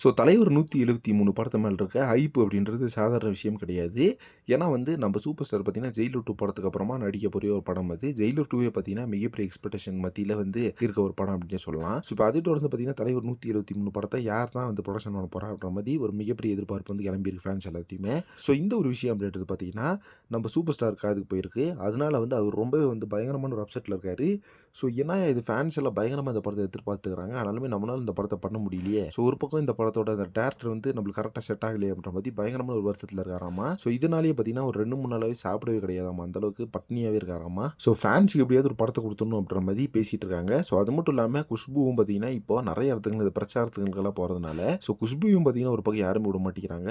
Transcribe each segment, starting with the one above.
So தலைவர் நூற்றி எழுபத்தி மூணு படத்து மேலே இருக்க ஹைப் அப்படின்றது சாதாரண விஷயம் கிடையாது. ஏன்னா வந்து நம்ம சூப்பர் ஸ்டார் பார்த்தீங்கன்னா ஜெயிலர் டூ படத்துக்கு அப்புறமா நடிக்க போகிற ஒரு படம் அது. ஜெயிலர் டூவே பார்த்தீங்கன்னா மிகப்பெரிய எக்ஸ்பெக்டேஷன் மத்தியில் வந்து இருக்க ஒரு படம் அப்படின்னு சொல்லலாம். ஸோ இப்போ அதை தொடர்ந்து பார்த்தீங்கன்னா தலைவர் நூற்றி எழுபத்தி மூணு படத்தை யார் தான் வந்து ப்ரொடக்ஷன் பண்ண போகிறா அப்படின்ற மாதிரி ஒரு மிகப்பெரிய எதிர்பார்ப்பு வந்து கிளம்பியிருக்கு ஃபேன்ஸ் எல்லாத்தையுமே. ஸோ இந்த ஒரு விஷயம் அப்படின்றது பார்த்தீங்கன்னா நம்ம சூப்பர் ஸ்டார் காதுக்கு போயிருக்கு. அதனால வந்து அவர் ரொம்பவே வந்து பயங்கரமான ஒரு அப்செட்டில் இருக்காரு. ஸோ ஏன்னா இது ஃபேன்ஸ் எல்லாம் பயங்கரமாக இந்த படத்தை எதிர்பார்த்துக்கிறாங்க ஆனாலுமே நம்மளால இந்த படத்தை பண்ண முடியலையே. ஸோ ஒரு பக்கம் இந்த படம் படத்தோட அந்த டேரக்டர் வந்து நம்மளுக்கு கரெக்டாக செட் ஆகலையே அப்படின்ற மாதிரி பயங்கரமான ஒரு வருத்தத்தில் இருக்காராமா. ஸோ இதனாலேயே பார்த்தீங்கன்னா ஒரு ரெண்டு மூணு நாளாவே சாப்பிடவே கிடையாதாமா. அந்த அளவுக்கு பட்னியாகவே இருக்காராமா. ஸோ ஃபேன்ஸுக்கு எப்படியாவது ஒரு படத்தை கொடுத்துடணும் அப்படின்ற மாதிரி பேசிட்டு இருக்காங்க. ஸோ அது மட்டும் இல்லாமல் குஷ்புவும் பார்த்தீங்கன்னா இப்போ நிறைய இடத்துக்கு இந்த பிரச்சாரத்துங்களுக்கெல்லாம் போகிறதுனால ஸோ குஷ்புவும் பார்த்தீங்கன்னா ஒரு பக்கம் யாருமே விட மாட்டேங்கிறாங்க.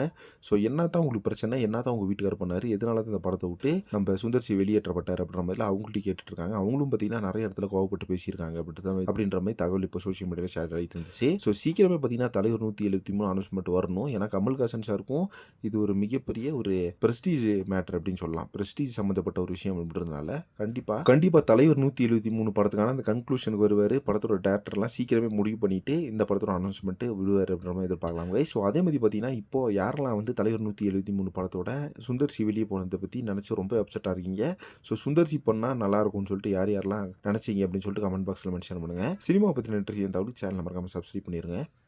ஸோ என்ன தான் உங்களுக்கு பிரச்சனை என்ன தான் உங்கள் வீட்டுக்கார் பண்ணார் எதனால தான் இந்த படத்தை விட்டு நம்ம சுந்தர்சி வெளியேற்றப்பட்டார் அப்படின்ற மாதிரி அவங்கள்ட்ட கேட்டுட்டு இருக்காங்க. அவங்களும் பார்த்தீங்கன்னா நிறைய இடத்துல கோவப்பட்டு பேசியிருக்காங்க அப்படின்ற மாதிரி அப்படின்ற மாதிரி தகவல் இப்போ சோஷியல் மீடியாவில் ஷேர் ஆகிட்டு இருந்துச்சு. ஸோ சீக்கிரமே பார்த்தீங்கன்னா தலைவர் நூற்றி எழுபத்தி மூணு அனௌன்ஸ்மெண்ட் வரணும். ஏன்னா கமல்ஹாசன் சாருக்கும் இது ஒரு மிகப்பெரிய ஒரு பிரஸ்டீஜ் மேட்டர் அப்படின்னு சொல்லலாம். பிரஸ்டீஜ் சம்மந்தப்பட்ட ஒரு விஷயம் அப்படின்றதுனால கண்டிப்பாக கண்டிப்பாக தலைவர் நூற்றி எழுபத்தி மூணு படத்துக்கான அந்த கன்க்ளூஷனுக்கு வருவார். படத்தோட டேரக்டர்லாம் சீக்கிரமே முடிவு பண்ணிவிட்டு இந்த படத்தோட அனௌன்ஸ்மெண்ட் விடுவார் அப்படின்ற மாதிரி எதிர்பார்க்கலாம் ஸோ அதே மாதிரி பார்த்தீங்கன்னா இப்போ யாரெல்லாம் வந்து தலைவர் நூற்றி எழுபத்தி மூணு படத்தோட சுந்தர் சி வெளியே போனதை பற்றி நினச்சி ரொம்ப அப்செட்டாக இருக்கீங்க. ஸோ சுந்தர் சி பண்ணால் நல்லா இருக்கும்னு சொல்லிட்டு யார் யாரெல்லாம் நினச்சிங்க அப்படின்னு சொல்லிட்டு கமெண்ட் பாக்ஸில் மென்ஷன் பண்ணுங்கள் சினிமா பற்றி நன்றி தவிர சேனல் மறக்காமல் சப்ஸ்கிரைப் பண்ணிடுங்க